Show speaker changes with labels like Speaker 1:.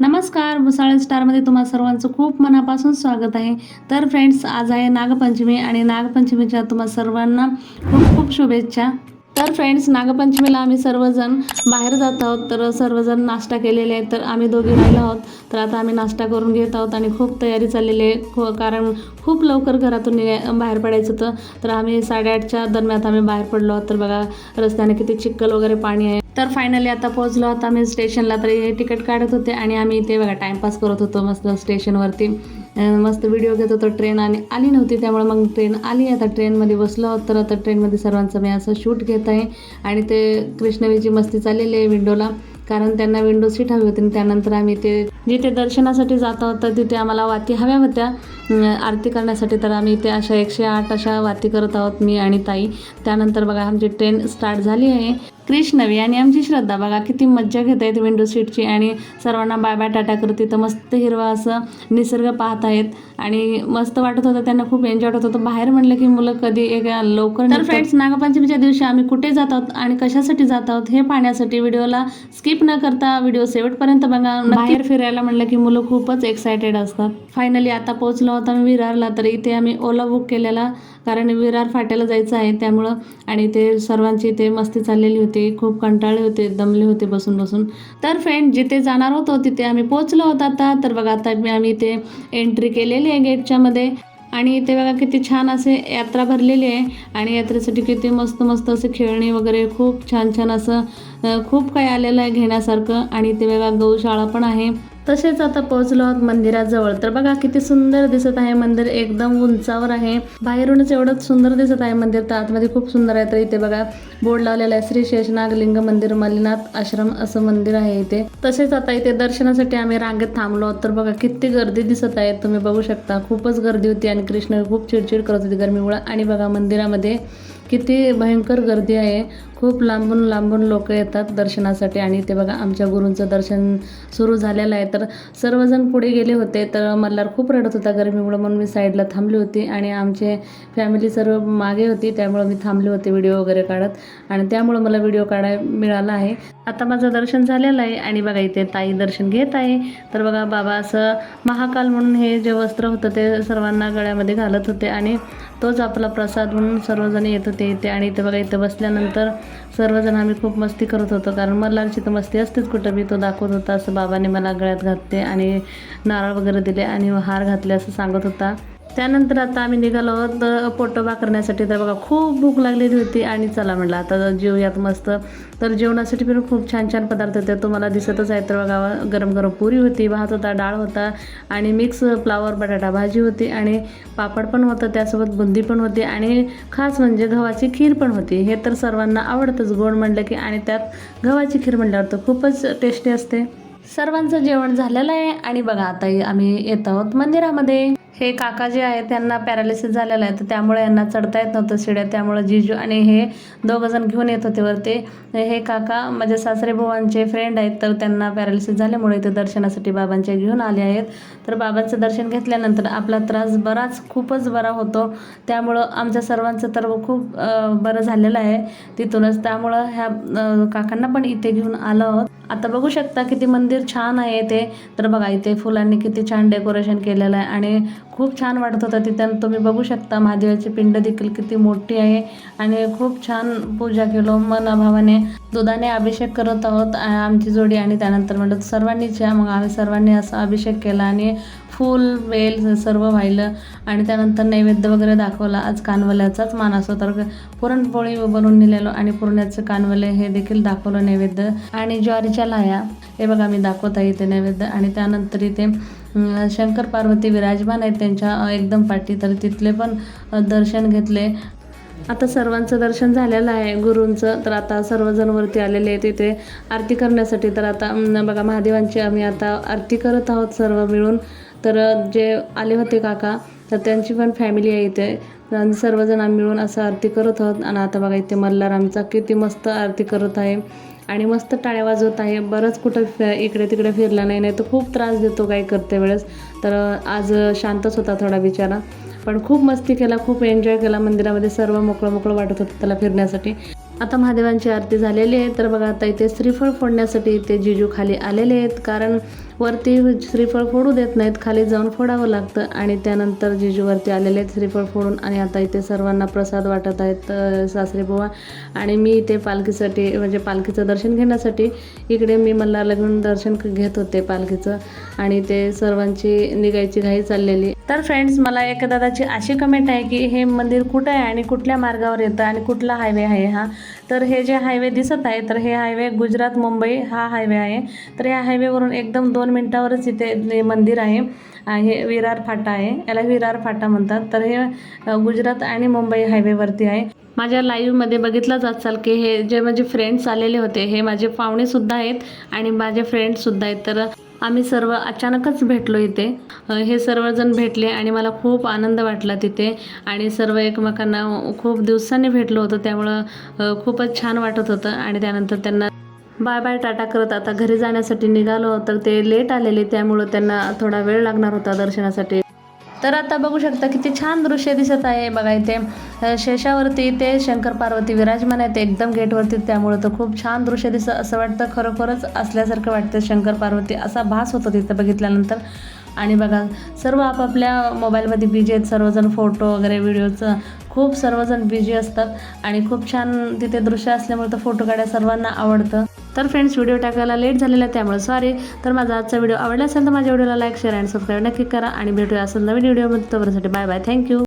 Speaker 1: नमस्कार भुसाळ स्टारमध्ये तुम्हा सर्वांचं खूप मनापासून स्वागत आहे. तर फ्रेंड्स आज आहे नागपंचमी आणि नागपंचमीच्या तुम्हा सर्वांना खूप खूप शुभेच्छा. तर फ्रेंड्स नागपंचमीला आम्ही सर्वजण बाहेर जात आहोत तर सर्वजण नाश्ता केलेले आहे तर आम्ही दोघी राहिलो आहोत. तर आता आम्ही नाश्ता करून घेत आहोत आणि खूप तयारी चाललेली आहे हो, कारण खूप लवकर घरातून बाहेर पडायचं होतं. तर आम्ही साडेआठच्या दरम्यान आम्ही बाहेर पडलो आहोत. तर बघा रस्त्याने किती चिक्कल वगैरे पाणी आहे. तर फायनली आता पोहोचलो. आता आम्ही स्टेशनला तर तिकीट काढत होते आणि आम्ही इथे बघा टाईमपास करत होतो मस्त स्टेशनवरती मस्त व्हिडिओ घेत होतो. ट्रेन आणि आली नव्हती त्यामुळे मग ट्रेन आली. आता ट्रेनमध्ये बसलो. तर आता ट्रेनमध्ये सर्वांचं मी असं शूट घेत आहे. आणि ते कृष्णवीची मस्ती चाललेली आहे विंडोला कारण त्यांना विंडो सीट हवी होती आणि त्यानंतर आम्ही ते जिथे दर्शनासाठी जात आहोत तर तिथे आम्हाला वाती हव्या होत्या. आरती करण्यासाठी तर आम्ही ते अशा एकशे आठ अशा वाती करत आहोत मी आणि ताई. त्यानंतर बघा आमची ट्रेन स्टार्ट झाली आहे. कृष्णवी आणि आमची श्रद्धा. बघा किती मज्जा घेत आहेत विंडो सीटची आणि सर्वांना बाय बाय टाटा करते तर मस्त हिरवा असं निसर्ग पाहत आहेत. आणि मस्त वाटत होतं त्यांना खूप एन्जॉय वाटत होतं. बाहेर म्हणलं की मुलं कधी एक लवकर तर फ्रेंड्स नागपंचमीच्या दिवशी आम्ही कुठे जात आहोत आणि कशासाठी जात आहोत हे पाहण्यासाठी व्हिडिओला स्किप न करता व्हिडिओ शेवटपर्यंत बघा. बाहेर फिरायला म्हणलं की मुलं खूपच एक्सायटेड असतात. फायनली आता पोहोचलो आहोत आम्ही विरारला. तर इथे आम्ही ओला बुक केलेला कारण विरार फाट्याला जायचं आहे त्यामुळं. आणि ते सर्वांची इथे मस्ती चाललेली होती. खूप कंटाळले होते दमले होते बसून बसून. तर फ्रेंड जिथे जाणार होतो तिथे आम्ही पोहोचलो होतो आता. तर बघा आता मी- आम्ही इथे एंट्री केलेली आहे गेटच्या मध्ये. आणि इथे बघा किती छान असे यात्रा भरलेली आहे. आणि यात्रेसाठी किती मस्त मस्त असे खेळणी वगैरे खूप छान छान असं खूप काही आलेलं आहे घेण्यासारखं. आणि इथे बघा गौशाळा पण आहे. तसेच आता पोहोचलो आहोत मंदिराजवळ. तर बघा किती सुंदर दिसत आहे मंदिर. एकदम उंचावर आहे. बाहेरूनच एवढंच सुंदर दिसत आहे मंदिर. तर आतमध्ये खूप सुंदर आहे. तर इथे बघा बोर्ड लावलेला आहे. श्री शेषनागलिंग मंदिर मल्लीनाथ आश्रम असं मंदिर आहे इथे. तसेच आता इथे दर्शनासाठी आम्ही रांगेत थांबलो आहोत. तर बघा किती गर्दी दिसत आहे. तुम्ही बघू शकता खूपच गर्दी होती आणि कृष्ण खूप चिडचिड करत होती गरमीमुळे. आणि बघा मंदिरामध्ये किती भयंकर गर्दी आहे. खूप लांबून लांबून लोक येतात दर्शनासाठी आणि ते बघा आमच्या गुरूंचं दर्शन सुरू झालेलं आहे. तर सर्वजण पुढे गेले होते तर मल्हार खूप रडत होता गरमीमुळे. म्हणून मी साईडला थांबली होती आणि आमचे फॅमिली सर्व मागे होती त्यामुळं मी थांबले होते व्हिडिओ वगैरे काढत आणि त्यामुळं मला व्हिडिओ काढाय मिळाला आहे. आता माझं दर्शन झालेलं आहे आणि बघा इथे ताई दर्शन घेत आहे. तर बघा बाबा असं महाकाल म्हणून हे जे वस्त्र होतं ते सर्वांना गळ्यामध्ये घालत होते आणि तोच आपला प्रसाद म्हणून सर्वजण येत होते. ते आणि इथं बघा इथं बसल्यानंतर सर्वजण आम्ही खूप मस्ती करत होतो. कारण मल्हारची तर मस्ती असतेच कुठं मी तो दाखवत होता असं बाबाने मला गळ्यात घातले आणि नारळ वगैरे दिले आणि हार घातले असं सांगत होता. त्यानंतर आता आम्ही निघालो आहोत पोटोबा करण्यासाठी तर बघा खूप भूक लागलेली होती आणि चला म्हटलं आता जेवूयात मस्त. तर जेवणासाठी पण खूप छान छान पदार्थ होते. तुम्हाला दिसतच आहे तर बघा गरम गरम पुरी होती भात होता डाळ होता आणि मिक्स फ्लावर बटाटा भाजी होती आणि पापड पण होतं त्यासोबत बुंदी पण होती आणि खास म्हणजे गव्हाची खीर पण होती. हे तर सर्वांना आवडतंच गोड म्हणलं की आणि त्यात गव्हाची खीर म्हणल्यावर तर खूपच टेस्टी असते. सर्वांचं जेवण झालेलं आहे आणि बघा आता आम्ही येत आहोत मंदिरामध्ये. हे काका जे आहे त्यांना पॅरालिसिस झालेलं आहे. तर त्यामुळे यांना चढता येत नव्हतं शिड्या. त्यामुळे जिजू आणि हे दोघं जण घेऊन येत होते वरती. हे काका माझ्या सासरे बुवांचे फ्रेंड आहेत तर त्यांना पॅरालिसिस झाल्यामुळे ते दर्शनासाठी बाबांचे घेऊन आले आहेत. तर बाबांचं दर्शन घेतल्यानंतर आपला त्रास बराच खूपच बरा होतो. त्यामुळं आमच्या सर्वांचं तर खूप बरं झालेलं आहे तिथूनच. त्यामुळं ह्या काकांना पण इथे घेऊन आलो आहोत. आता बघू शकता किती मंदिर छान आहे ते. तर बघा इथे फुलांनी किती छान डेकोरेशन केलेलं आहे. आणि खूप छान वाटत होतं तिथं. तुम्ही बघू शकता महादेवाची पिंड देखील किती मोठी आहे. आणि खूप छान पूजा केलो मनाभावाने. दुधाने अभिषेक करत आहोत आमची जोडी. आणि त्यानंतर म्हणत सर्वांनीच या मग आम्ही सर्वांनी असा अभिषेक केला आणि फूल वेल सर्व व्हायलं. आणि त्यानंतर नैवेद्य वगैरे दाखवला. आज कानवल्याचाच मान असो तर पुरणपोळी बनवून नेलेलो आणि पुरण्याचं कानवले हे देखील दाखवलं नैवेद्य. आणि ज्वारीच्या लाया हे बघा मी दाखवत आहे इथे नैवेद्य. आणि त्यानंतर इथे शंकर पार्वती विराजमान आहेत त्यांच्या एकदम पाठी तर तिथले पण दर्शन घेतले. आता सर्वांचं दर्शन झालेलं आहे गुरूंचं तर आता सर्वजण वरती आलेले आहेत तिथे आरती करण्यासाठी तर आता बघा महादेवांची आम्ही आता आरती करत आहोत सर्व मिळून. तर जे आले होते काका तर त्यांची पण फॅमिली आहे इथे. आणि सर्वजण आम्ही मिळून असं आरती करत आहोत. आणि आता बघा इथे मल्हारामचा किती मस्त आरती करत आहे. आणि मस्त टाळ्या वाजवत आहे. बरंच कुठं फि- इकडे तिकडे फिरला नाही नाही तर खूप त्रास देतो काही करते वेळेस. तर आज शांतच होता थोडा बिचारा. पण खूप मस्ती केला खूप एन्जॉय केला मंदिरामध्ये. सर्व मोकळं मोकळं वाटत होतं त्याला फिरण्यासाठी. आता महादेवांची आरती झालेली आहे. तर बघा आता इथे श्रीफळ फोडण्यासाठी इथे जिजू खाली आलेले आहेत. कारण वरती श्रीफळ फोडू देत नाहीत. खाली जाऊन फोडावं लागतं. आणि त्यानंतर जिजूवरती आलेले आहेत श्रीफळ फोडून. आणि आता इथे सर्वांना प्रसाद वाटत आहेत सासरे बुवा. आणि मी इथे पालखीसाठी म्हणजे पालखीचं दर्शन घेण्यासाठी इकडे मी मला लग्न दर्शन घेत होते पालखीचं. आणि ते सर्वांची निघायची घाई चाललेली. तर फ्रेंड्स मला एका दादाची अशी कमेंट आहे की हे मंदिर कुठं आहे आणि कुठल्या मार्गावर येतं आणि कुठला हायवे आहे हा? तर हे जे हायवे दिसत आहे तर हे हायवे गुजरात मुंबई हा हायवे आहे. तर ह्या हायवेवरून एकदम दोन मिनटावरच इथे मंदिर आहे. हे विरार फाटा आहे. याला विरार फाटा म्हणतात. तर हे गुजरात आणि मुंबई हायवेवरती आहे. माझ्या लाईव्हमध्ये बघितलंच असाल की हे जे माझे फ्रेंड्स आलेले होते हे माझे पाहुणेसुद्धा आहेत आणि माझे फ्रेंड्ससुद्धा आहेत. तर आम्ही सर्व अचानकच भेटलो इथे. हे सर्वजण भेटले आणि मला खूप आनंद वाटला तिथे. आणि सर्व एकमेकांना खूप दिवसांनी भेटलो होतो. त्यामुळं खूपच छान वाटत होतं. आणि त्यानंतर त्यांना बाय बाय टाटा करत आता घरी जाण्यासाठी निघालो तर ते लेट आलेले त्यामुळं त्यांना थोडा वेळ लागणार होता दर्शनासाठी. तर आता बघू शकता किती छान दृश्य दिसत आहे बघा इथे. शेषावरती ते शंकर पार्वती विराजमान आहेत एकदम गेटवरती त्यामुळं तर खूप छान दृश्य दिसतं असं वाटतं खरोखरच असल्यासारखं वाटतं शंकर पार्वती. असा भास होतो तिथं बघितल्यानंतर. आणि बघा सर्व आपापल्या मोबाईलमध्ये बिजी आहेत सर्वजण फोटो वगैरे व्हिडिओचं खूप सर्वजण बिजी असतात. आणि खूप छान तिथे दृश्य असल्यामुळे तर फोटो काढायला सर्वांना आवडतं. तर फ्रेंड्स व्हिडिओ टाकायला लेट झालेला आहे त्यामुळे सॉरी तर माझा आजचा व्हिडिओ आवडला असेल तर माझ्या व्हिडिओला लाईक शेअर आणि सबस्क्राईब नक्की करा. आणि भेटूया असं नवीन व्हिडिओमध्ये तोपर्यंत बाय बाय थँक्यू